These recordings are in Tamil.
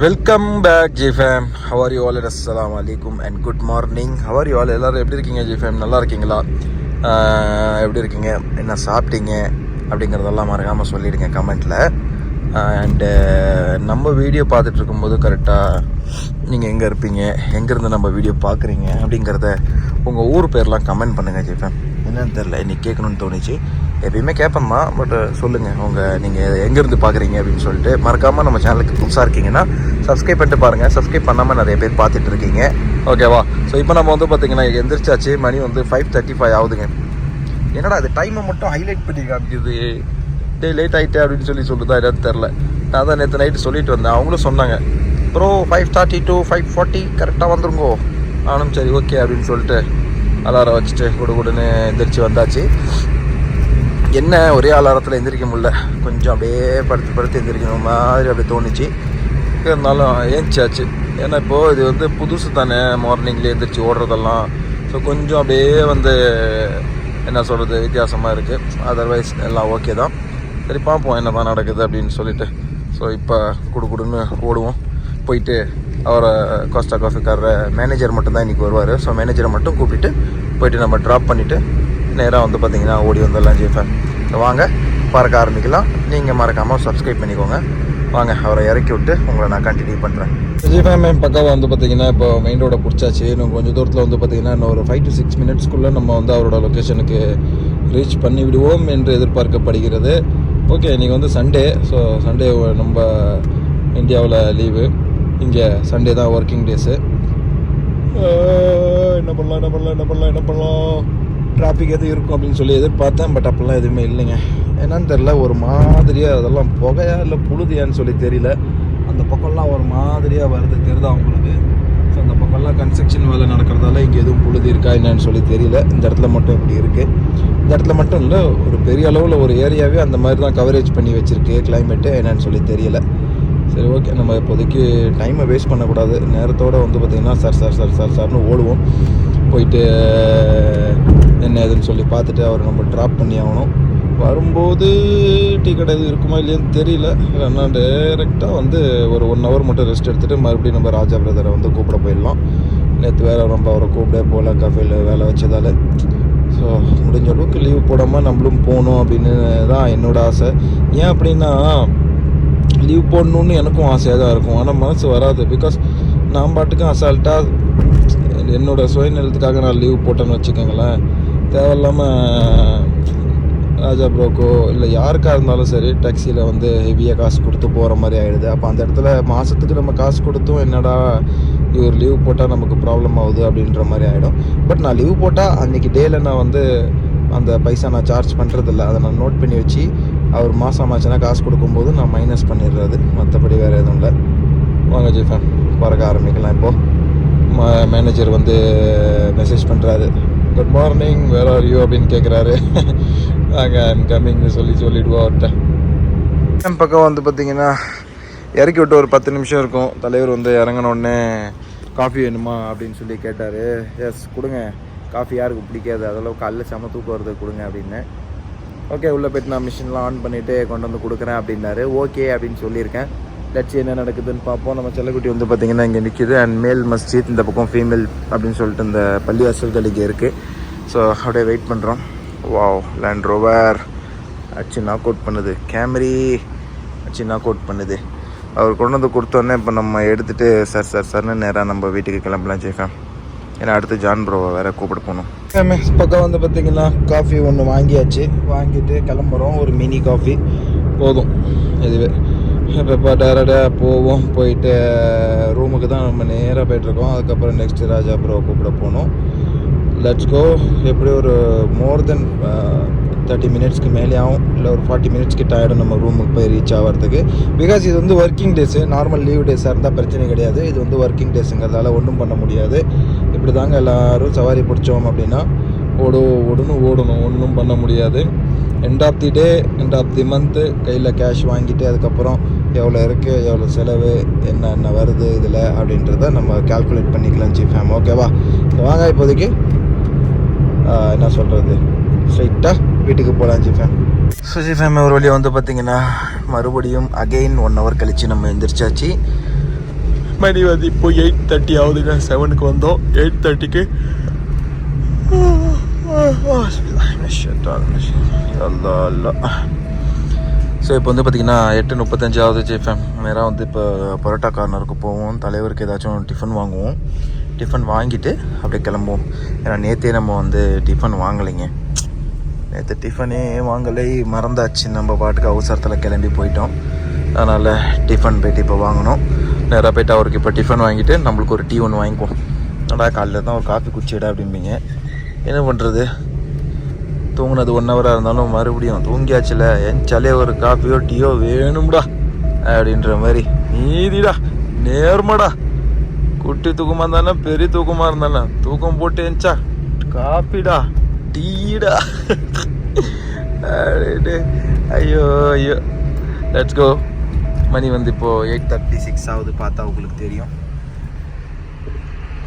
Welcome back G fam how are you அஸ்லாம் அலைக்கும் and good morning how are you all எப்படி இருக்கீங்க ஜி ஃபேம் நல்லா இருக்கீங்களா? எப்படி இருக்கீங்க? என்ன சாப்பிட்டீங்க? அப்படிங்கிறதெல்லாம் மறக்காமல் சொல்லிடுங்க கமெண்ட்டில் அண்டு நம்ம வீடியோ பார்த்துட்டு இருக்கும்போது கரெக்டாக நீங்கள் எங்கே இருப்பீங்க? எங்கேருந்து நம்ம வீடியோ பார்க்குறீங்க? அப்படிங்கிறத உங்கள் ஊர் பேர்லாம் கமெண்ட் பண்ணுங்கள் ஜி ஃபேம் என்னன்னு தெரில இன்னைக்கு கேட்கணுன்னு தோணுச்சு. எப்பயுமே கேட்பேன் தான் பட் சொல்லுங்கள் உங்கள் நீங்கள் எங்கேருந்து பார்க்குறீங்க அப்படின்னு சொல்லிட்டு மறக்காமல் நம்ம சேனலுக்கு புதுசாக இருக்கீங்கன்னா சப்ஸ்கிரைப் பண்ணிட்டு பாருங்கள் சப்ஸ்கிரைப் பண்ணாமல் நிறைய பேர் பார்த்துட்டு இருக்கீங்க. ஓகேவா ஸோ இப்போ நம்ம வந்து பார்த்தீங்கன்னா எந்திரிச்சாச்சு. மணி வந்து ஃபைவ் தேர்ட்டி ஃபைவ் ஆகுதுங்க. என்னடா அது டைமை மட்டும் ஹைலைட் பண்ணி காமிக்குது. டே லேட் ஆகிட்டே அப்படின்னு சொல்லி சொல்லுதா என்னன்னு தெரில நான் தான் நேற்று நைட்டு சொல்லிட்டு வந்தேன். அவங்களும் சொன்னாங்க. Bro five thirty to five forty கரெக்டாக வந்துருங்கோ. நானும் சரி ஓகே அப்படின்னு சொல்லிட்டு அலாரம் வச்சுட்டு குடு குடுன்னு எந்திரிச்சு வந்தாச்சு. என்ன ஒரே அலாரத்தில் எந்திரிக்க முடியல. கொஞ்சம் அப்படியே படுத்து படுத்து எந்திரிக்கணும். மாதிரி அப்படியே தோணுச்சு. இருந்தாலும் ஏஞ்சாச்சு. ஏன்னா இப்போது இது வந்து புதுசு தானே. மார்னிங்லேயே எந்திரிச்சு ஓடுறதெல்லாம். ஸோ கொஞ்சம் அப்படியே வந்து என்ன சொல்கிறது வித்தியாசமாக இருக்குது அதர்வைஸ் எல்லாம் ஓகே தான். சரி பார்ப்போம் என்ன தான் நடக்குது அப்படின்னு சொல்லிட்டு. ஸோ இப்போ குடு குடுன்னு ஓடுவோம். போயிட்டு அவரை கோஸ்டா காஃபிக்கார மேனேஜர் மட்டும்தான் இன்றைக்கி வருவார். ஸோ மேனேஜரை மட்டும் கூப்பிட்டு போயிட்டு நம்ம ட்ராப் பண்ணிவிட்டு நேராக வந்து பார்த்தீங்கன்னா ஓடி வந்துடலாம் ஜிஃபேன் வாங்க. பறக்க ஆரம்பிக்கலாம். நீங்கள் மறக்காமல் சப்ஸ்கிரைப் பண்ணிக்கோங்க. வாங்க அவரை இறக்கி விட்டு உங்களை நான் கண்டினியூ பண்ணுறேன் ஜிஃபேம் பக்காவாக வந்து பார்த்தீங்கன்னா இப்போ மெயின் ரோட பிடிச்சாச்சு. இன்னும் கொஞ்சம் தூரத்தில் வந்து பார்த்தீங்கன்னா இன்னும் ஒரு ஃபைவ் டு சிக்ஸ் மினிட்ஸ்க்குள்ளே நம்ம வந்து அவரோட லொக்கேஷனுக்கு ரீச் பண்ணி விடுவோம் என்று எதிர்பார்க்கப்படுகிறது. ஓகே இன்றைக்கி வந்து சண்டே ஸோ சண்டே நம்ம இந்தியாவில் லீவு இங்கே சண்டே தான் ஒர்க்கிங் டேஸு என்ன பண்ணலாம் என்ன பண்ணலாம் என்ன பண்ணலாம் என்ன பண்ணலாம்? டிராஃபிக் எதுவும் இருக்கும் அப்படின்னு சொல்லி எதிர்பார்த்தேன் பட் அப்போல்லாம் எதுவுமே இல்லைங்க. என்னன்னு தெரில ஒரு மாதிரியாக அதெல்லாம் புகையா இல்லை புழுதியான்னு சொல்லி தெரியல. அந்த பக்கம்லாம் ஒரு மாதிரியாக வருது தெரியுதா அவங்களுக்கு ஸோ அந்த பக்கம்லாம் கன்ஸ்ட்ரக்ஷன் வேலை நடக்கிறதால இங்கே எதுவும் புழுதி இருக்கா என்னன்னு சொல்லி தெரியல. இந்த இடத்துல மட்டும் இப்படி இருக்குது இந்த இடத்துல மட்டும் இல்லை ஒரு பெரிய அளவில் ஒரு ஏரியாவே அந்த மாதிரி தான் கவரேஜ் பண்ணி வச்சுருக்கு கிளைமேட்டு என்னன்னு சொல்லி தெரியல. சரி ஓகே நம்ம இப்போதைக்கு டைமை வேஸ்ட் பண்ணக்கூடாது. நேரத்தோடு வந்து பார்த்திங்கன்னா சார் சார் சார் சார் சார்னு ஓடுவோம். போயிட்டு என்ன ஏதுன்னு சொல்லி பார்த்துட்டு அவரை நம்ம ட்ராப் பண்ணி ஆகணும். வரும்போது டீ கடை எதுவும் இருக்குமா இல்லையான்னு தெரியல. இல்லைன்னா டேரெக்டாக வந்து ஒரு ஒன் ஹவர் மட்டும் ரெஸ்ட் எடுத்துகிட்டு மறுபடியும் நம்ம ராஜா பிரதரை வந்து கூப்பிட போயிடலாம். நேற்று வேறு நம்ம அவரை கூப்பிட போகல கஃபேல வேலை வச்சதால். ஸோ முடிஞ்ச அளவுக்கு லீவ் போடாமல் நம்மளும் போகணும் அப்படின்னு தான் என்னோடய ஆசை. ஏன் அப்படின்னா லீவ் போடணுன்னு எனக்கும் ஆசையாக தான் இருக்கும். ஆனால் மனசு வராது. பிகாஸ் நான் பாட்டுக்கும் அசால்ட்டாக என்னோடய சுயநலத்துக்காக நான் லீவ் போட்டேன்னு வச்சுக்கோங்களேன். தேவையில்லாமல் ராஜா ப்ரோக்கோ இல்லை யாருக்காக இருந்தாலும் சரி டாக்ஸியில் வந்து ஹெவியாக காசு கொடுத்து போகிற மாதிரி ஆகிடுது அப்போ அந்த இடத்துல மாதத்துக்கு நம்ம காசு கொடுத்தும் என்னடா இவர் லீவ் போட்டால் நமக்கு ப்ராப்ளம் ஆகுது அப்படின்ற மாதிரி ஆகிடும் பட் நான் லீவ் போட்டால் அன்றைக்கி டேயில் நான் வந்து அந்த பைசா நான் சார்ஜ் பண்ணுறதில்ல அதை நான் நோட் பண்ணி வச்சு அவர் மாதம் ஆச்சுன்னா காசு கொடுக்கும்போது நான் மைனஸ் பண்ணிடுறது. மற்றபடி வேறு எதுவும் இல்லை. வாங்க ஜீஃபன் பறக்க ஆரம்பிக்கலாம் இப்போது மேனேஜர் வந்து மெசேஜ் பண்ணுறாரு good morning where are you அப்படின்னு கேட்குறாரு நாங்கள் ஐம் கம்மிங்னு சொல்லி சொல்லிவிடுவோம் அவர்கிட்ட என் பக்கம் வந்து பார்த்தீங்கன்னா இறக்கி விட்டு ஒரு பத்து நிமிஷம் இருக்கும். தலைவர் வந்து இறங்கின உடனே காஃபி வேணுமா? அப்படின்னு சொல்லி கேட்டார். எஸ் கொடுங்க. காஃபி யாருக்கு பிடிக்காது. அதெல்லாம் காலைல செம தூக்கம் வருது கொடுங்க அப்படின்னு. ஓகே உள்ளே போய்ட்டு நான் மிஷின்லாம் ஆன் பண்ணிவிட்டு கொண்டு வந்து கொடுக்குறேன் அப்படின்னாரு. ஓகே அப்படின்னு சொல்லியிருக்கேன். லட்சி என்ன நடக்குதுன்னு பார்ப்போம். நம்ம செல்லக்குட்டி வந்து பார்த்திங்கன்னா இங்கே நிற்கிது அண்ட் மேல் மஸ்ஜித் இந்த பக்கம் ஃபீமேல் அப்படின்னு சொல்லிட்டு இந்த பள்ளிவாசல்கள் இங்கே இருக்குது ஸோ அப்படியே வெயிட் பண்ணுறோம் வாவ் லேண்ட் ரோவர் அச்சு நாக் அவுட் பண்ணுது. கேமரி அச்சு நாக் அவுட் பண்ணுது. அவர் கொண்டு வந்து கொடுத்தோன்னே இப்போ நம்ம எடுத்துகிட்டு சார் சார் சார்னு நேராக நம்ம வீட்டுக்கு கிளம்பலாம் ஜெய்ஃபேம் ஏன்னா அடுத்து ஜான் ப்ரோவை வேறு கூப்பிட போகணும். பக்கம் வந்து பார்த்திங்கன்னா காஃபி ஒன்று வாங்கியாச்சு. வாங்கிட்டு கிளம்புறோம். ஒரு மினி காஃபி போதும். இதுவே. இப்போ டேரக்டாக போவோம் போயிட்டு ரூமுக்கு தான் நம்ம நேராக போயிட்டுருக்கோம். அதுக்கப்புறம் நெக்ஸ்ட்டு ராஜா ப்ரோ கூப்பிட போகணும். லெட்ஸ் கோ எப்படி ஒரு மோர் தென் தேர்ட்டி மினிட்ஸ்க்கு மேலே ஆகும் இல்லை ஒரு ஃபார்ட்டி மினிட்ஸ் கிட்ட ஆகிடும் நம்ம ரூமுக்கு போய் ரீச் ஆகிறதுக்கு பிகாஸ் இது வந்து ஒர்க்கிங் டேஸு நார்மல் லீவ் டேஸாக இருந்தால் பிரச்சனை கிடையாது. இது வந்து ஒர்க்கிங் டேஸுங்கிறதால ஒன்றும் பண்ண முடியாது. இப்படி தாங்க எல்லோரும் சவாரி பிடிச்சோம் அப்படின்னா ஓடு ஓடணும் ஓடணும். ஒன்றும் பண்ண முடியாது. End of the day end of the month கையில் கேஷ் வாங்கிட்டு அதுக்கப்புறம் எவ்வளோ இருக்குது எவ்வளோ செலவு என்ன என்ன வருது இதில் அப்படின்றத நம்ம கால்குலேட் பண்ணிக்கலாம் ஜிஃபேம் ஓகேவா வாங்க இப்போதைக்கு என்ன சொல்கிறது ஸ்ட்ரைட்டாக வீட்டுக்கு போகலாம் ஜிஃபேம் ஸோ ஃபேம் ஒரு வழியாக வந்து பார்த்திங்கன்னா மறுபடியும் அகெயின் ஒன் ஹவர் கழித்து நம்ம எந்திரிச்சாச்சு மணி வந்து இப்போ எயிட் தேர்ட்டி ஆகுதுங்க செவனுக்கு வந்தோம் எயிட் தேர்ட்டிக்கு அல்லா அல்லா ஸோ இப்போ வந்து பார்த்தீங்கன்னா எட்டு முப்பத்தஞ்சாவது ஜிஎஃப்எம் நேராக வந்து இப்போ பரோட்டா கார்னருக்கு போவோம். தலைவருக்கு ஏதாச்சும் டிஃபன் வாங்குவோம். டிஃபன் வாங்கிட்டு அப்படியே கிளம்புவோம். ஏன்னா நேற்றே நம்ம வந்து டிஃபன் வாங்கலைங்க. நேற்று டிஃபனே வாங்கலை. மறந்தாச்சு. நம்ம பாட்டுக்கு அவசரத்தில் கிளம்பி போயிட்டோம். அதனால் டிஃபன் போயிட்டு இப்போ வாங்கணும் நேராக போயிட்டு அவருக்கு இப்போ டிஃபன் வாங்கிட்டு நம்மளுக்கு ஒரு டீ ஒன்று வாங்கிக்குவோம். நடா காலையில் தான் ஒரு காஃபி குச்சிடா அப்படிம்பீங்க. என்ன பண்ணுறது தூங்குனது ஒன் ஹவராக இருந்தாலும் மறுபடியும் தூங்கியாச்சுல? எஞ்சாலே ஒரு காஃபியோ டீயோ வேணும்டா அப்படின்ற மாதிரி. நீதிடா நேர்மடா. குட்டி தூக்கமாக இருந்தாலும் பெரிய தூக்கமாக இருந்தாலும் தூக்கம் போட்டு எஞ்சா காஃபிடா டீடா. அப்படின்ட்டு ஐயோ ஐயோ. லெட்ஸ் கோ மணி வந்து இப்போது எயிட் தேர்ட்டி சிக்ஸ் ஆகுது. பார்த்தா உங்களுக்கு தெரியும்.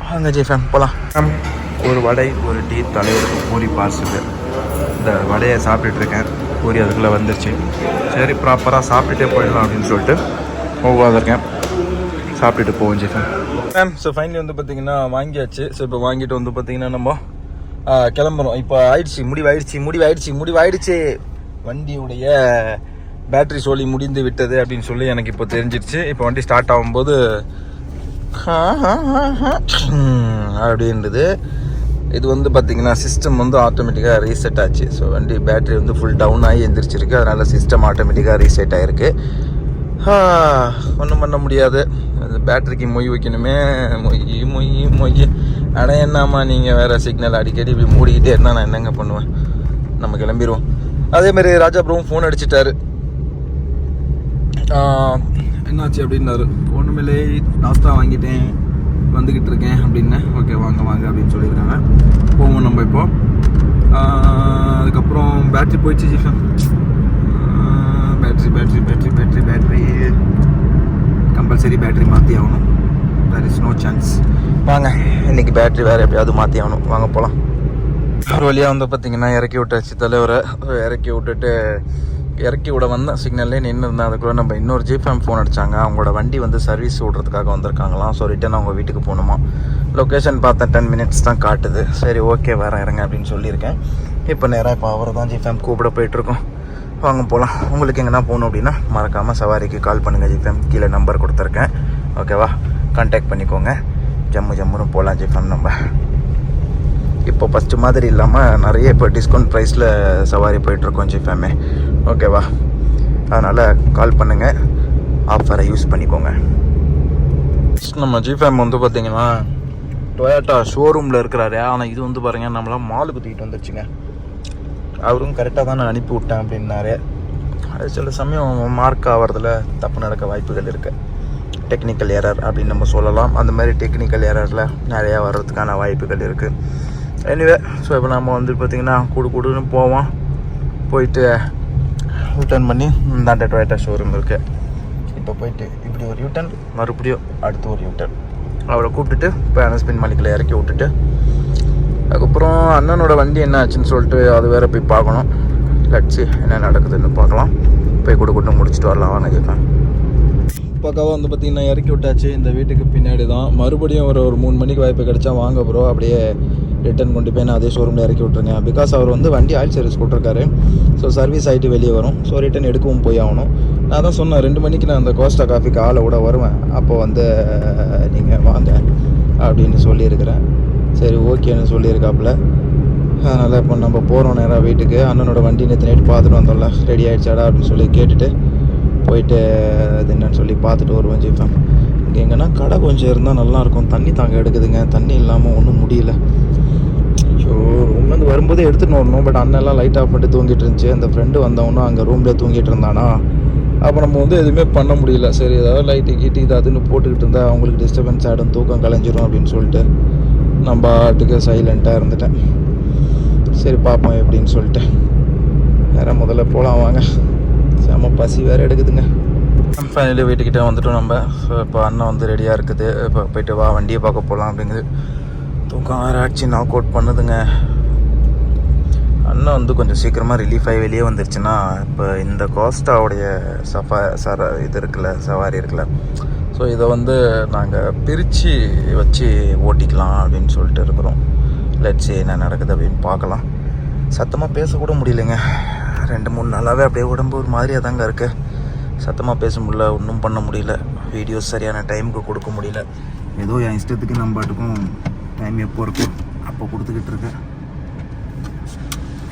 வாங்க ஜே ஃபேம் போகலாம் ஒரு வடை ஒரு டீ தலைவருக்கு பூரி பார்சல் இந்த வடையை சாப்பிட்டுட்டு இருக்கேன் பூரி அதுக்குள்ளே வந்துருச்சு. சரி ப்ராப்பராக சாப்பிட்டுட்டே போயிடலாம் அப்படின்னு சொல்லிட்டு உட்காந்துருக்கேன் சாப்பிட்டுட்டு போவோம் ஜெஃபன் மேம் ஸோ ஃபைனலி வந்து பார்த்தீங்கன்னா வாங்கியாச்சு. ஸோ இப்போ வாங்கிட்டு வந்து பார்த்தீங்கன்னா நம்ம கிளம்புறோம். இப்போ ஆயிடுச்சு முடிவாயிடுச்சு முடிவாயிடுச்சு முடிவாயிடுச்சு. வண்டியுடைய பேட்டரி சோலி முடிந்து விட்டது அப்படின்னு சொல்லி எனக்கு இப்போ தெரிஞ்சிடுச்சு இப்போ வண்டி ஸ்டார்ட் ஆகும்போது அப்படின்றது. இது வந்து பார்த்தீங்கன்னா சிஸ்டம் வந்து ஆட்டோமேட்டிக்காக ரீசெட் ஆச்சு. ஸோ வண்டி பேட்டரி வந்து ஃபுல் டவுன் ஆகி எந்திரிச்சிருக்கு. அதனால் சிஸ்டம் ஆட்டோமேட்டிக்காக ரீசெட் ஆகிருக்கு ஒன்றும் பண்ண முடியாது. அது பேட்டரிக்கு மொய் வைக்கணுமே. மொய் மொய் மொய். ஆனால் என்னம்மா நீங்கள் வேறு சிக்னல் அடிக்கடி இப்படி மூடிக்கிட்டே இருந்தால் நான் என்னங்க பண்ணுவேன்? நம்ம கிளம்பிடுவோம் அதேமாரி ராஜா ப்ரோவும் ஃபோன் அடிச்சிட்டாரு. என்னாச்சு அப்படின்னாரு. ஒன்றுமில்லை நாஸ்தா வாங்கிட்டேன். வந்துக்கிட்டு இருக்கேன் அப்படின்னு. ஓகே வாங்க வாங்க அப்படின்னு சொல்லியிருக்காங்க. போவோம் நம்ம இப்போ. அதுக்கப்புறம் பேட்ரி போயிடுச்சு ஜிஃபன் battery battery battery battery battery compulsory battery மாற்றி ஆகணும். தேர் இஸ் நோ சான்ஸ் வாங்க இன்னைக்கு பேட்ரி வேறு எப்படியாவது மாற்றி ஆகணும். வாங்க போகலாம் ஒரு வழியாக வந்து பார்த்தீங்கன்னா இறக்கி விட்டாச்சு தலைவரை. இறக்கி விட்டுட்டு இறக்கி விட வந்தேன் சிக்னல்லே நின்று இருந்தேன் அதுக்குள்ளே நம்ம இன்னொரு ஜிஃபேம் ஃபோன் அடித்தாங்க அவங்களோட வண்டி வந்து சர்வீஸ் விட்றதுக்காக வந்திருக்காங்களாம். ஸோ ரிட்டன் அவங்க வீட்டுக்கு போகணுமா? லொக்கேஷன் பார்த்தா டென் மினிட்ஸ் தான் காட்டுது. சரி ஓகே வரேன் இறங்க அப்படின்னு சொல்லியிருக்கேன். இப்போ நேராக இப்போ அவரை தான் ஜிஃபேம் கூப்பிட போயிட்டுருக்கோம். வாங்க போகலாம் உங்களுக்கு எங்கன்னா போகணும் அப்படின்னா மறக்காமல் சவாரிக்கு கால் பண்ணுங்கள் ஜிஃபேம் கீழே நம்பர் கொடுத்துருக்கேன். ஓகேவா கான்டாக்ட் பண்ணிக்கோங்க. ஜம்மு ஜம்முன்னு போகலாம் ஜிஃபேம் நம்ம. இப்போ ஃபஸ்ட்டு மாதிரி இல்லாமல் நிறைய இப்போ டிஸ்கவுண்ட் ப்ரைஸில் சவாரி போயிட்டுருக்கோம் ஜிஃபேமே ஓகேவா அதனால் கால் பண்ணுங்கள் ஆஃபரை யூஸ் பண்ணிக்கோங்க. நம்ம ஜிஃபேம் வந்து பார்த்தீங்கன்னா டொயாட்டா ஷோரூமில் இருக்கிறாரு. ஆனால் இது வந்து பாருங்கள் நம்மளாம் மாலுக்கு தூக்கிட்டு வந்துருச்சுங்க. அவரும் கரெக்டாக தான் நான் அனுப்பி விட்டேன் அப்படின்னாரு. அது சில சமயம் மார்க் ஆகிறதுல தப்பு நடக்க வாய்ப்புகள் இருக்குது டெக்னிக்கல் எரர் அப்படின்னு நம்ம சொல்லலாம். அந்த மாதிரி டெக்னிக்கல் எரரில் நிறையா வர்றதுக்கான வாய்ப்புகள் இருக்குது எனிவே ஸோ இப்போ நம்ம வந்து பார்த்திங்கன்னா கூடு கூடுன்னு போவோம். போயிட்டு யூட்டர்ன் பண்ணி இந்தாண்ட டொயேட்டா ஷோரூம் இருக்குது இப்போ போயிட்டு இப்படி ஒரு யூட்டர் மறுபடியும் அடுத்து ஒரு யூட்டர் அவரை கூப்பிட்டுட்டு இப்போ அனஸ்பின் மணிக்கில் இறக்கி விட்டுட்டு அதுக்கப்புறம் அண்ணனோட வண்டி என்ன ஆச்சுன்னு சொல்லிட்டு அது வேற போய் பார்க்கணும். லட்சி என்ன நடக்குதுன்னு பார்க்கலாம். போய் கொடுக்கட்டும் முடிச்சுட்டு வரலாம் வாங்க கேட்பேன் பக்காவாக வந்து பார்த்தீங்கன்னா இறக்கி விட்டாச்சு. இந்த வீட்டுக்கு பின்னாடி தான் மறுபடியும் ஒரு ஒரு மூணு மணிக்கு வாய்ப்பு கிடைச்சா வாங்க ப்ரோ அப்படியே ரிட்டர்ன் கொண்டு போய் நான் அதே ஷோரூமில் இறக்கி விட்ருங்க பிகாஸ் அவர் வந்து வண்டி ஆயில் சர்வீஸ் கொடுத்துருக்காரு ஸோ சர்வீஸ் ஆகிட்டு வெளியே வரும். ஸோ ரிட்டர்ன் எடுக்கவும் போய் ஆகணும். நான் தான் சொன்னேன் ரெண்டு மணிக்கு நான் அந்த கோஸ்டா காஃபிக்கு ஆளை விட வருவேன். அப்போ வந்து நீங்கள் வாங்க அப்படின்னு சொல்லியிருக்கிறேன். சரி ஓகேன்னு சொல்லியிருக்காப்புல. அதனால் இப்போ நம்ம போகிறோம் நேராக வீட்டுக்கு. அண்ணனோட வண்டி நேற்று நைட்டு பார்த்துட்டு வந்தோம்ல. ரெடி ஆகிடுச்சாடா அப்படின்னு சொல்லி கேட்டுட்டு போயிட்டு அது என்னன்னு சொல்லி பார்த்துட்டு வருவேன் ஜிஃபேம் இங்கே எங்கன்னா கடை கொஞ்சம் இருந்தால் நல்லாயிருக்கும். தண்ணி தாங்க எடுக்குதுங்க. தண்ணி இல்லாமல் ஒன்றும் முடியல. ஸோ ரூம்லேருந்து வரும்போதே எடுத்துகிட்டு வரணும். பட் அண்ணெல்லாம் லைட் ஆஃப் பண்ணிட்டு தூங்கிட்டு இருந்துச்சு. அந்த ஃப்ரெண்டு வந்தவனும் அங்கே ரூம்லேயே தூங்கிட்டு இருந்தானா? அப்போ நம்ம வந்து எதுவுமே பண்ண முடியல. சரி ஏதாவது லைட்டு கீட்டு இது அதுன்னு போட்டுக்கிட்டு இருந்தால் அவங்களுக்கு டிஸ்டர்பன்ஸ் ஆகிடும் தூக்கம் கலைஞ்சிரும் அப்படின்னு சொல்லிட்டு நம்ம ஆட்டுக்கு சைலண்ட்டாக இருந்துட்டேன். சரி பார்ப்போம் எப்படின்னு சொல்லிட்டு. வேற முதல்ல போகலாம் வாங்க. செம பசி வேறு எடுக்குதுங்க. ஃபைனலி வீட்டுக்கிட்டே வந்துட்டோம் நம்ம. ஸோ இப்போ அண்ணன் வந்து ரெடியாக இருக்குது. இப்போ போயிட்டு வா வண்டியை பார்க்க போகலாம் அப்படிங்குது. தூக்கம் வேறு ஆச்சு நாக் அவுட் பண்ணுதுங்க. அண்ணன் வந்து கொஞ்சம் சீக்கிரமாக ரிலீஃப் ஆகி வெளியே வந்துருச்சுன்னா இப்போ இந்த கோஸ்டாவுடைய சஃபா சர இது இருக்குல்ல சவாரி இருக்குல்ல. ஸோ இதை வந்து நாங்கள் பிரித்து வச்சு ஓட்டிக்கலாம் அப்படின்னு சொல்லிட்டு இருக்கிறோம். லட்சி என்ன நடக்குது அப்படின்னு பார்க்கலாம். சத்தமாக பேசக்கூட முடியலைங்க. ரெண்டு மூணு நாளாகவே அப்படியே உடம்பு ஒரு மாதிரியாக தாங்க இருக்கு. சத்தமாக பேச முடியல ஒன்றும் பண்ண முடியல. வீடியோஸ் சரியான டைமுக்கு கொடுக்க முடியல. ஏதோ என் இஷ்டத்துக்கு நம்ம பாட்டுக்கும் டைம் எப்போ இருக்கோ அப்போ கொடுத்துக்கிட்டு இருக்கேன்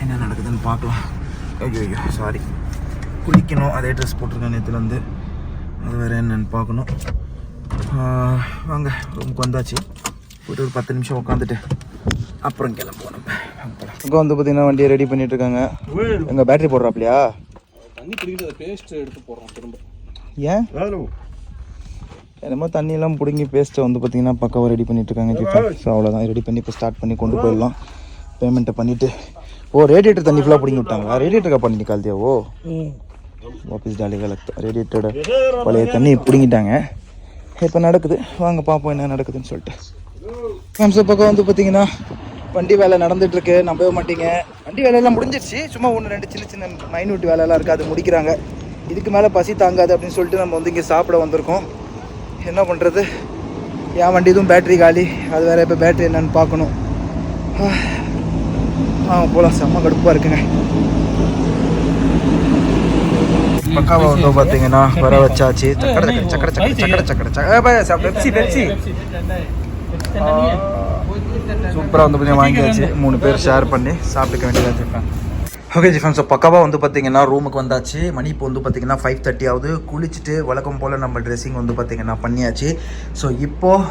என்ன நடக்குதுன்னு பார்க்கலாம். ஐயோ ஐயோ சாரி குளிக்கணும் அதே ட்ரெஸ் போட்டிருக்கேன் நேற்றுலேருந்து அது வேறு என்னன்னு பார்க்கணும். வாங்க ரூமுக்கு வந்தாச்சு. போய்ட்டு ஒரு பத்து நிமிஷம் உட்காந்துட்டு அப்புறம் கிளம்புவோம் நம்ம. இங்கே வந்து பார்த்தீங்கன்னா வண்டியை ரெடி பண்ணிட்டு இருக்காங்க. எங்கள் பேட்டரி போடுறாப்லையா? தண்ணி பிடிக்கிட்டு அதை பேஸ்ட் எடுத்து போடுறோம் திரும்ப. ஏன்? என்னமோ தண்ணியெல்லாம் பிடுங்கி பேஸ்ட்டை வந்து பார்த்தீங்கன்னா பக்காவாக ரெடி பண்ணிட்டு இருக்காங்க ஸோ அவ்வளோதான் ரெடி பண்ணி இப்போ ஸ்டார்ட் பண்ணி கொண்டு போயிடலாம். பேமெண்ட்டை பண்ணிவிட்டு ஓ ரேடியேட்டர் தண்ணி ஃபுல்லாக பிடிங்கி விட்டாங்களா? ரேடியேட்டருக்கா பண்ணி நிக்கால்தியா ஓ. ஜாலி கலக்ட் ரேடியேட்டரோட பழைய தண்ணி பிடுங்கிட்டாங்க. இப்போ நடக்குது. வாங்க பார்ப்போம் என்ன நடக்குதுன்னு சொல்லிட்டு. கம்ச பக்கம் வந்து பார்த்தீங்கன்னா வண்டி வேலை நடந்துட்டு இருக்கு நம்பவே மாட்டீங்க. வண்டி வேலையெல்லாம் முடிஞ்சிருச்சு. சும்மா ஒன்று ரெண்டு சின்ன சின்ன மைனூட் வேலையெல்லாம் இருக்குது அது முடிக்கிறாங்க. இதுக்கு மேலே பசி தாங்காது அப்படின்னு சொல்லிட்டு நம்ம வந்து இங்கே சாப்பிட வந்திருக்கோம். என்ன பண்ணுறது என் வண்டி இதுவும் பேட்டரி காலி. அது வேற இப்போ பேட்டரி என்னன்னு பார்க்கணும். ஆ போகலாம் செம்ம கடுப்பாக இருக்குங்க. பக்காவா வந்து பார்த்தீங்கன்னா வர வச்சாச்சு. சக்கர சக்கர சக்கர சக்கர சக்கர சக்கர. Pepsi Pepsi. சூப்பராக வந்து பார்த்தீங்கன்னா வாங்கியாச்சு. மூணு பேர் ஷேர் பண்ணி சாப்பிட்டுக்க வேண்டியதாக வச்சுருக்கேன் ஓகே ஜிஃபன் ஸோ பக்காவாக வந்து பார்த்தீங்கன்னா ரூமுக்கு வந்தாச்சு. மணி இப்போ வந்து பார்த்தீங்கன்னா ஃபைவ் தேர்ட்டி ஆகுது. குளிச்சுட்டு வழக்கம் போல் நம்ம ட்ரெஸ்ஸிங் வந்து பார்த்தீங்கன்னா பண்ணியாச்சு. ஸோ இப்போது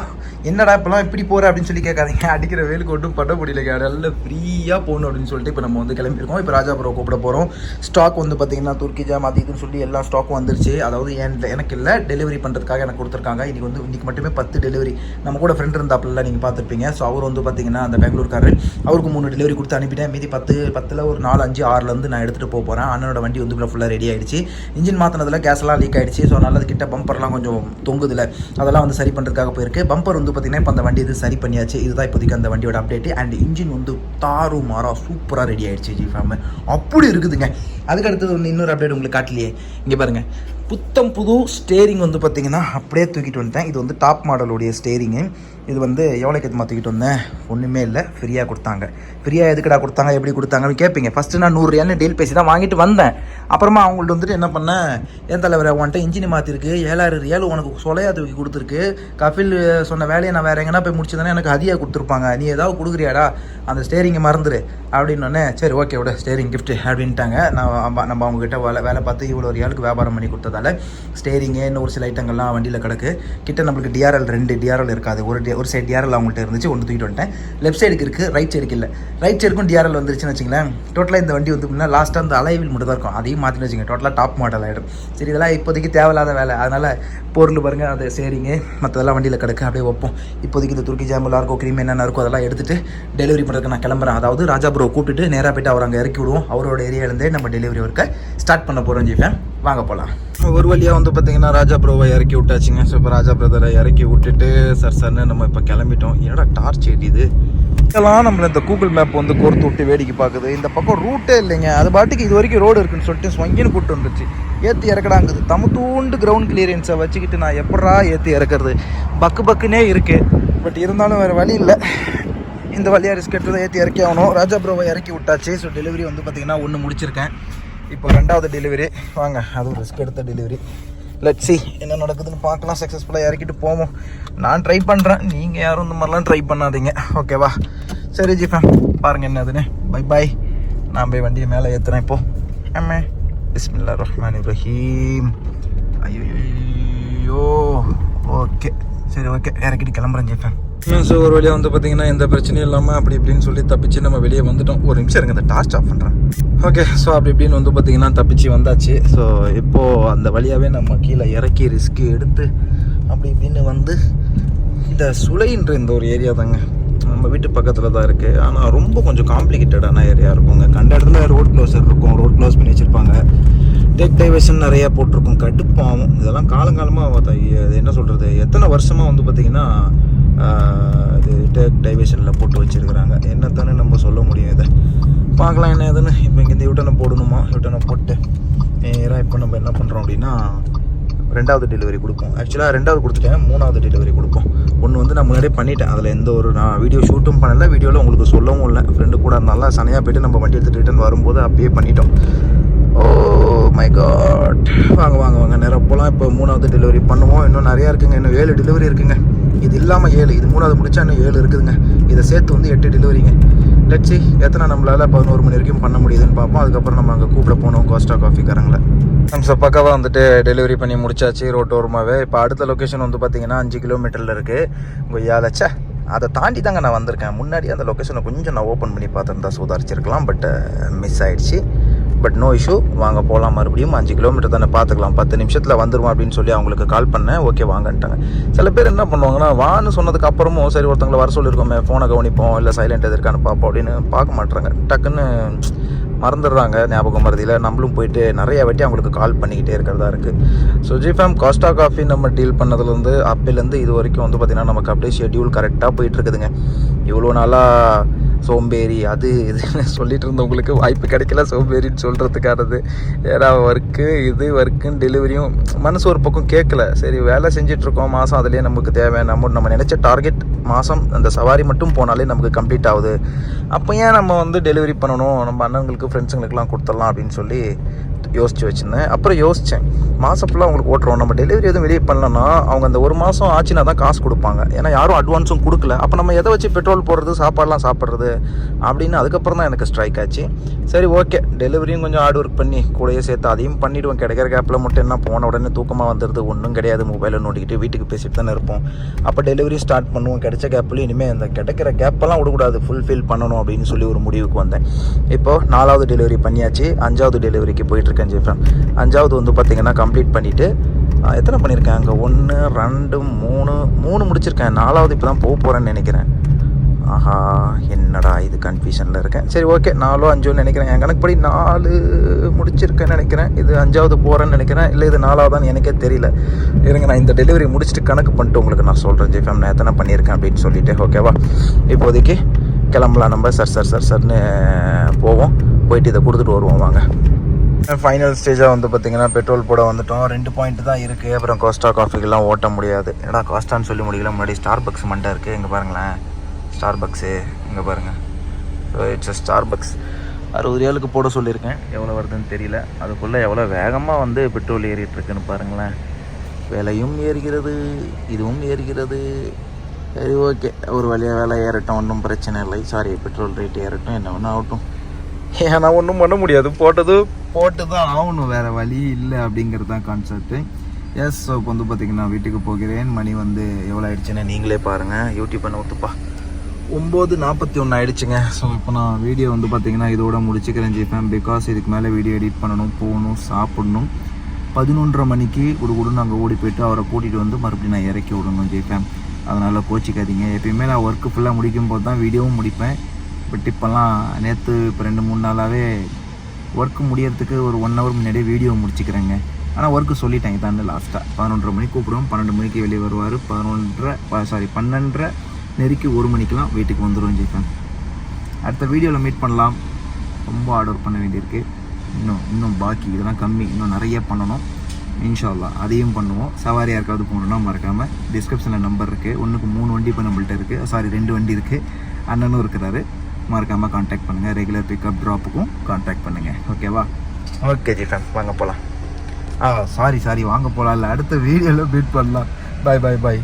என்னடா இப்போலாம் இப்படி போகிற அப்படின்னு சொல்லி கேட்காதீங்க. அடிக்கிற வேலுக்கு ஒன்றும் பண்ண முடியல நல்ல ஃப்ரீயாக போகணும் அப்படின்னு சொல்லிட்டு இப்போ நம்ம வந்து கிளம்பியிருக்கோம். இப்போ ராஜாபுரம் கூப்பிட போகிறோம் ஸ்டாக் வந்து பார்த்தீங்கன்னா துர்க்கி ஜாம் அது இதுன்னு சொல்லி எல்லா ஸ்டாக்கும் வந்துருச்சு. அதாவது என் எனக்கு இல்லை டெலிவரி பண்ணுறதுக்காக எனக்கு கொடுத்துருக்காங்க. இன்றைக்கி வந்து இன்றைக்கி மட்டுமே பத்து டெலிவரி நம்ம கூட ஃப்ரெண்ட் இருந்தாப்புல நீங்கள் பார்த்துருப்பீங்க. ஸோ அவர் வந்து பார்த்தீங்கன்னா அந்த பெங்களூர்காரர். அவருக்கு மூணு டெலிவரி கொடுத்து அனுப்பிட்டேன். மீதி பத்து பத்தில் ஒரு நாலு அஞ்சு கார்லேருந்து நான் எடுத்துகிட்டு போக போகிறேன் அண்ணனோட வண்டி வந்து ஃபுல்லாக ரெடி ஆகிடுச்சு இன்ஜின் மாற்றினதில் கேஸ்லாம் லீக் ஆகிடுச்சு ஸோ நல்லது கிட்ட பம்பர்லாம் கொஞ்சம் தொங்குதில்ல அதெல்லாம் வந்து சரி பண்ணுறதுக்காக போயிருக்கு. பம்பர் வந்து பார்த்தீங்கன்னா இப்போ அந்த வண்டி இது சரி பண்ணியாச்சு. இதுதான் இப்போதைக்கு அந்த வண்டியோட அப்டேட் அண்ட் இன்ஜின் வந்து தாறு மாறா சூப்பராக ரெடி ஆகிடுச்சு ஜி ஃபேம் அப்படி இருக்குதுங்க. அதுக்கு அடுத்தது ஒன்று இன்னொரு அப்டேட் உங்களுக்கு காட்டலையே. இங்கே பாருங்கள் புத்தம் புது ஸ்டேரிங் வந்து பார்த்தீங்கன்னா அப்படியே தூக்கிட்டு வந்துட்டேன். இது வந்து டாப் மாடலுடைய ஸ்டேரிங்கு இது வந்து எவ்வளோக்கு எதுமா தூக்கிட்டு வந்தேன் ஒன்றுமே இல்லை. ஃப்ரீயாக கொடுத்தாங்க. ஃப்ரீயாக எதுக்குடா கொடுத்தாங்க? எப்படி கொடுத்தாங்கன்னு கேட்பீங்க ஃபஸ்ட்டு நான் நூறு டீல் பேசி தான் வாங்கிட்டு வந்தேன். அப்புறமா அவங்கள்ட்ட வந்துட்டு என்ன பண்ணேன் ஏன் தலைவர் உன்ட்ட இன்ஜினி மாற்றிருக்கு ஏழாயிரம் ரியால் உனக்கு சொலையா தூக்கி கொடுத்துருக்கு. கபில் சொன்ன வேலையை நான் வேறு எங்கன்னா போய் முடிச்சதுனா எனக்கு அதிகாக கொடுத்துருப்பாங்க. நீ ஏதாவது கொடுக்குறியாடா? அந்த ஸ்டேரிங்கை மறந்துடு அப்படின்னோடனே சரி ஓகே விட. ஸ்டேரிங் கிஃப்ட் அப்படின்ட்டாங்க. நான் நம்ம- அவங்ககிட்ட வேலை வேலை பார்த்து இவ்வளோ ரியாலுக்கு வியாபாரம் பண்ணி கொடுத்ததால ஸ்டேரிங்கு இன்னும் ஒரு சில ஐட்டங்கள்லாம் வண்டியில் கிடக்கு. கிட்ட நம்மளுக்கு டிஆர்எல் ரெண்டு டிஆர்எல் இருக்காது. ஒரு டி- ஒரு சைடு டிஆர்எல் அவங்கள்ட்ட இருந்துச்சு ஒன்று தூக்கிட்டு வந்துட்டேன். லெஃப்ட் சைடுக்கு இருக்குது ரைட் சைடுக்கு இல்லை. ரைட் சைடுக்கும் டிஆர்எல் வந்துருச்சுன்னு வச்சுங்களேன் டோட்டலாக இந்த வண்டி வந்து முன்னா லாஸ்ட்டாக அந்த அலைவில் மட்டும் தான் இருக்கும். அதையும் மாற்றினு வச்சுங்க டோட்டலாக டாப் மாடல் ஆகிடும் சரி இதெல்லாம் இப்போதைக்கு தேவையில்லாத வேலை. அதனால் பொருள் பாருங்கள் அது சரிங்க மற்றதெல்லாம் வண்டியில் கிடக்கு அப்படியே வைப்போம். இப்போதைக்கு இந்த துருக்கி ஜாம் இருக்கோ கிரீம் என்னென்ன இருக்கோ அதெல்லாம் எடுத்துட்டு டெலிவரி பண்ணுறதுக்கு நான் கிளம்புறேன். அதாவது ராஜா ப்ரோ கூப்பிட்டுட்டு நேராக போயிட்டு அவர் அங்கே இறக்கி விடுவோம். அவரோட ஏரியாவிலேருந்தே நம்ம டெலிவரி ஒர்க்கை ஸ்டார்ட் பண்ண போகிறோம் ஜிஃபேன் வாங்க போகலாம் ஒரு வழியாக வந்து பார்த்தீங்கன்னா ராஜா ப்ரோவை இறக்கி விட்டாச்சுங்க. ஸோ இப்போ ராஜா பிரதரை இறக்கி விட்டுட்டு சார் சார்னு நம்ம இப்போ கிளம்பிட்டோம். என்னடா டார்ச் எரியுது இதெல்லாம் நம்மளை இந்த கூகுள் மேப் வந்து கோர்த்து விட்டு வேடிக்கை பார்க்குது. இந்த பக்கம் ரூட்டே இல்லைங்க. அது பாட்டுக்கு இது வரைக்கும் ரோடு இருக்குன்னு சொல்லிட்டு ஸ்வங்கின்னு கூப்பிட்டு வந்துருச்சு. ஏற்றி இறக்கடாங்குது தமுத்தூண்டு கிரவுண்ட் கிளியரன்ஸை வச்சுக்கிட்டு நான் எப்படா ஏற்றி இறக்குறது? பக்கு பக்குனே இருக்குது பட் இருந்தாலும் வேறு வழி இல்லை. இந்த வழியாக ரிஸ்க் எடுத்து தான் ஏற்றி இறக்கி ஆகணும். ராஜா ப்ரோவை இறக்கி விட்டாச்சு. ஸோ டெலிவரி வந்து பார்த்திங்கன்னா ஒன்று முடிச்சிருக்கேன். இப்போ ரெண்டாவது டெலிவரி வாங்க அதுவும் ரிஸ்க் எடுத்த டெலிவரி லெட் சி என்ன நடக்குதுன்னு பார்க்கலாம். சக்ஸஸ்ஃபுல்லாக இறக்கிட்டு போவோம். நான் ட்ரை பண்ணுறேன் நீங்கள் யாரும் இந்த மாதிரிலாம் ட்ரை பண்ணாதீங்க. ஓகேவா சரி ஜிஃபேன் பாருங்கள் என்னதுன்னு பை பாய் நான் போய் வண்டியை மேலே ஏற்றுறேன் இப்போ. ஆமே பிஸ்மில்லா ரஹ்மான் ரஹீம். ஐயோ ஓகே சரி ஓகே இறக்கிட்டு கிளம்புறேன் ஜிஃபேன் ஸோ ஒரு வழியாக வந்து பார்த்தீங்கன்னா எந்த பிரச்சனையும் இல்லாமல் அப்படி இப்படின்னு சொல்லி தப்பிச்சு நம்ம வெளியே வந்துட்டோம். ஒரு நிமிஷம் இருங்க இந்த டாஸ்ட் ஆஃப் பண்ணுறேன் ஓகே ஸோ அப்படி இப்படின்னு வந்து பார்த்தீங்கன்னா தப்பிச்சு வந்தாச்சு. ஸோ இப்போது அந்த வழியாகவே நம்ம கீழே இறக்கி ரிஸ்க் எடுத்து அப்படி இப்படின்னு வந்து இந்த சுளைன்ற இந்த ஒரு ஏரியா தாங்க. நம்ம வீட்டு பக்கத்தில் தான் இருக்குது ஆனால் ரொம்ப கொஞ்சம் காம்ப்ளிகேட்டடான ஏரியா இருக்குங்க. கண்ட இடத்துல ரோட் க்ளோஸர் இருக்கும். ரோட் க்ளோஸ் பண்ணி வச்சுருப்பாங்க. டேக் டைவர்ஷன் நிறையா போட்டிருக்கும். கடுப்பாகும் இதெல்லாம் காலங்காலமாக அது என்ன சொல்கிறது எத்தனை வருஷமாக வந்து பார்த்திங்கன்னா இது டேக் டைவர்ஷனில் போட்டு வச்சுருக்குறாங்க. என்னத்தானே நம்ம சொல்ல முடியும் இதை. பார்க்கலாம் என்ன ஏதுன்னு. இப்போ இங்கே இந்த யூட்டனை போடணுமா? யூட்டனை போட்டு நேராக இப்போ நம்ம என்ன பண்ணுறோம் அப்படின்னா ரெண்டாவது டெலிவரி கொடுப்போம். ஆக்சுவலாக ரெண்டாவது கொடுத்துட்டேன் மூணாவது டெலிவரி கொடுப்போம். ஒன்று வந்து நான் முன்னாடியே பண்ணிட்டேன். அதில் எந்த ஒரு நான் வீடியோ ஷூட்டும் பண்ணலை. வீடியோவில் உங்களுக்கு சொல்லவும் இல்லை. ஃப்ரெண்டு கூட நல்லா சனையாக போயிட்டு நம்ம வண்டி எடுத்துகிட்டு ரிட்டர்ன் வரும்போது அப்பயே பண்ணிட்டோம். ஓ மை காட் வாங்க வாங்க வாங்க. நேரம் போகலாம் இப்போ மூணாவது டெலிவரி பண்ணுவோம். இன்னும் நிறையா இருக்குங்க. இன்னும் ஏழு டெலிவரி இருக்குங்க. இது இல்லாமல் ஏழு. இது மூணாவது முடிச்சா இன்னும் ஏழு இருக்குதுங்க. இதை சேர்த்து வந்து எட்டு டெலிவரிங்க லட்சி எத்தனை நம்மளால் பதினோரு மணி வரைக்கும் பண்ண முடியுதுன்னு பார்ப்போம். அதுக்கப்புறம் நம்ம அங்கே கூப்பிட போனோம் கோஸ்டா காஃபிக்காரங்கள நம்ம பக்காவாக வந்துட்டு டெலிவரி பண்ணி முடிச்சாச்சு ரோட்டோரமாகவே இப்போ அடுத்த லொக்கேஷன் வந்து பார்த்தீங்கன்னா அஞ்சு கிலோமீட்டரில் இருக்குது கொய்யாலச்சா அதை தாண்டி தாங்க நான் வந்திருக்கேன். முன்னாடி அந்த லொக்கேஷனை கொஞ்சம் நான் ஓப்பன் பண்ணி பார்த்துருந்தா சுதாரிச்சிருக்கலாம் பட் மிஸ் ஆயிடுச்சு. But no issue. வாங்க போகலாம் மறுபடியும் அஞ்சு கிலோமீட்டர் தானே பார்த்துக்கலாம். பத்து நிமிஷத்தில் வந்துருவோம் அப்படின்னு சொல்லி அவங்களுக்கு கால் பண்ணேன். ஓகே வாங்கன்ட்டாங்க. சில பேர் என்ன பண்ணுவாங்கன்னா வான்னு சொன்னதுக்கு அப்புறமும் சரி ஒருத்தங்களை வர சொல்லியிருக்கோமே ஃபோனை கவனிப்போம் இல்லை சைலண்ட் எது இருக்கான்னு பார்ப்போம் அப்படின்னு பார்க்க மாட்டுறாங்க டக்குன்னு மறந்துடுறாங்க ஞாபகம் மறதியில் நம்மளும் போயிட்டு நிறைய வாட்டி அவங்களுக்கு கால் பண்ணிக்கிட்டே இருக்கிறதா இருக்குது ஸோ ஜிஃபேம் காஸ்டா காஃபி நம்ம டீல் பண்ணதுலேருந்து அப்போலேருந்து இது வரைக்கும் வந்து பார்த்திங்கன்னா நமக்கு அப்படியே ஷெட்யூல் கரெக்டாக போயிட்டு இருக்குதுங்க. இவ்வளோ நாளாக சோம்பேறி அது இதுன்னு சொல்லிட்டு இருந்தவங்களுக்கு வாய்ப்பு கிடைக்கல. சோம்பேறின்னு சொல்கிறதுக்கானது ஏன்னா ஒர்க்கு இது ஒர்க்குன்னு டெலிவரியும் மனசு ஒரு பக்கம் கேட்கல. சரி வேலை செஞ்சிட்ருக்கோம் மாதம் அதுலேயே நமக்கு தேவை. நம்ம நம்ம நினச்ச டார்கெட் மாதம் அந்த சவாரி மட்டும் போனாலே நமக்கு கம்ப்ளீட் ஆகுது. அப்போ ஏன் நம்ம வந்து டெலிவரி பண்ணணும்? நம்ம அண்ணங்களுக்கு ஃப்ரெண்ட்ஸுங்களுக்குலாம் கொடுத்துடலாம் அப்படின்னு சொல்லி யோசித்து வச்சுருந்தேன். அப்புறம் யோசித்தேன் மாதம் ஃபுல்லாக அவங்களுக்கு ஓட்டுறோம். நம்ம டெலிவரி எதுவும் வெளியே பண்ணலன்னா அவங்க அந்த ஒரு மாதம் ஆச்சுன்னா தான் காசு கொடுப்பாங்க. ஏன்னா யாரும் அட்வான்ஸும் கொடுக்கல. அப்போ நம்ம எதை வச்சு பெட்ரோல் போடுறது சாப்பாடெலாம் சாப்பிட்றது அப்படின்னு அதுக்கப்புறம் தான் எனக்கு ஸ்ட்ரைக் ஆச்சு. சரி ஓகே டெலிவரியும் கொஞ்சம் ஹார்ட் ஒர்க் பண்ணி கூடயே சேர்த்து அதையும் பண்ணிவிடுவோம் கிடைக்கிற கேப்பில் மட்டும் என்ன போன உடனே தூக்கமாக வந்துடுது ஒன்றும் கிடையாது. மொபைலை நோண்டிக்கிட்டு வீட்டுக்கு பேசிட்டு தானே இருப்போம். அப்போ டெலிவரி ஸ்டார்ட் பண்ணுவோம். கிடைச்ச கேப்லையும் இனிமேல் அந்த கிடைக்கிற கேப்பெல்லாம் விடக்கூடாது. ஃபுல்ஃபில் பண்ணணும் அப்படின்னு சொல்லி ஒரு முடிவுக்கு வந்தேன். இப்போது நாலாவது டெலிவரி பண்ணியாச்சு. அஞ்சாவது டெலிவரிக்கு போயிட்டுருக்கேன் ஜெஃபம் அஞ்சாவது வந்து பார்த்திங்கன்னா கம்ப்ளீட் பண்ணிவிட்டு எத்தனை பண்ணியிருக்கேன்? அங்கே ஒன்று ரெண்டு மூணு மூணு முடிச்சிருக்கேன். நாலாவது இப்போ தான் போக போகிறேன்னு நினைக்கிறேன். ஆஹா என்னடா இது கன்ஃபியூஷனில் இருக்கேன். சரி ஓகே நாலோ அஞ்சோன்னு நினைக்கிறேன். என் கணக்குப்படி நாலு முடிச்சிருக்கேன்னு நினைக்கிறேன். இது அஞ்சாவது போகிறேன்னு நினைக்கிறேன். இல்லை இது நாலாவதான்னு எனக்கே தெரியல. இருங்க நான் இந்த டெலிவரி முடிச்சுட்டு கணக்கு பண்ணிட்டு உங்களுக்கு நான் சொல்கிறேன் ஜிஃபேம் நான் எத்தனை பண்ணியிருக்கேன் அப்படின்னு சொல்லிட்டு ஓகேவா இப்போதைக்கு கிளம்பலாம் நம்ம. சர் சார் சர் சர்னு போவோம். போயிட்டு இதை கொடுத்துட்டு வருவோம். வாங்க. ஃபைனல் ஸ்டேஜாக வந்து பார்த்தீங்கன்னா பெட்ரோல் போட வந்துட்டோம். ரெண்டு பாயிண்ட் தான் இருக்குது அப்புறம் கோஸ்டா காஃபிக்கெல்லாம் ஓட்ட முடியாது. ஏன்னா காஸ்டான்னு சொல்லி முடியல. முன்னாடி ஸ்டார் பக்ஸ் மண்டை இருக்குது இங்கே பாருங்களேன். ஸ்டார் பக்ஸு இங்கே பாருங்கள் so it's a Starbucks அறுபது ரியாலுக்கு போட சொல்லியிருக்கேன். எவ்வளோ வருதுன்னு தெரியல. அதுக்குள்ளே எவ்வளோ வேகமாக வந்து பெட்ரோல் ஏறிட்டுருக்குன்னு பாருங்களேன். விலையும் ஏறுகிறது. இதுவும் ஏறுகிறது. சரி ஓகே ஒரு வழியாக வேலை ஏறட்டும். ஒன்றும் பிரச்சனை இல்லை. சாரி பெட்ரோல் ரேட் ஏறட்டும். என்ன ஒன்றும் ஆகட்டும். ஏன்னா ஒன்றும் பண்ண முடியாது. போட்டது போட்டு தான் ஆகணும். வேறு வழி இல்லை அப்படிங்கிறது தான் கான்செப்ட்டு எஸ் ஸோ இப்போ வந்து பார்த்தீங்கன்னா வீட்டுக்கு போகிறேன். மணி வந்து எவ்வளோ ஆயிடுச்சுன்னு நீங்களே பாருங்கள் யூடியூப்பை நோத்துப்பா ஒம்பது நாற்பத்தி ஒன்று ஆயிடுச்சுங்க. ஸோ இப்போ நான் வீடியோ வந்து பார்த்திங்கன்னா இதோட முடிச்சுக்கிறேன் ஜிஃபேம் பிகாஸ் இதுக்கு மேலே வீடியோ எடிட் பண்ணணும் போகணும் சாப்பிடணும். பதினொன்றரை மணிக்கு ஒரு கூட நாங்கள் ஓடி போயிட்டு அவரை கூட்டிகிட்டு வந்து மறுபடியும் நான் இறக்கி விடணும் ஜெயிப்பேன் அதனால் கோச்சிக்காதீங்க. எப்பயுமே நான் ஒர்க்கு ஃபுல்லாக முடிக்கும் போது தான் வீடியோவும் முடிப்பேன். பட் இப்போல்லாம் நேற்று இப்போ ரெண்டு மூணு நாளாகவே ஒர்க்கு முடியறதுக்கு ஒரு ஒன் ஹவர் முன்னாடியே வீடியோ முடிச்சுக்கிறேங்க. ஆனால் ஒர்க்கு சொல்லிட்டேன் இதான் லாஸ்ட்டாக பதினொன்றரை மணிக்கு கூப்பிடுவோம் பன்னெண்டு மணிக்கு வெளியே வருவார். பதினொன்றரை சாரி பன்னெண்டரை நெருக்கி ஒரு மணிக்கெலாம் வீட்டுக்கு வந்துடுவோம் ஜெயிப்பேன் அடுத்த வீடியோவில் மீட் பண்ணலாம். ரொம்ப ஆர்டர் பண்ண வேண்டியிருக்கு. இன்னும் இன்னும் பாக்கி இதெல்லாம் கம்மி. இன்னும் நிறைய பண்ணணும். இன்ஷால்லா அதையும் பண்ணுவோம். சவாரி யாருக்காவது போகணுன்னா மறக்காமல் டிஸ்கிரிப்ஷனில் நம்பர் இருக்குது ஒன்றுக்கு மூணு வண்டி இப்போ நம்மள்ட்ட இருக்குது சாரி ரெண்டு வண்டி இருக்குது அண்ணனும் இருக்கிறாரு. மறக்காமல் காண்டாக்ட் பண்ணுங்கள் ரெகுலர் பிக்கப் ட்ராப்புக்கும் காண்டாக்ட் பண்ணுங்கள் ஓகேவா ஓகே ஜி ஃபேம் வாங்க போகலாம் ஆ சாரி சாரி வாங்க போகலாம் இல்லை அடுத்த வீடியோவில் மீட் பண்ணலாம். பாய் பாய் பாய்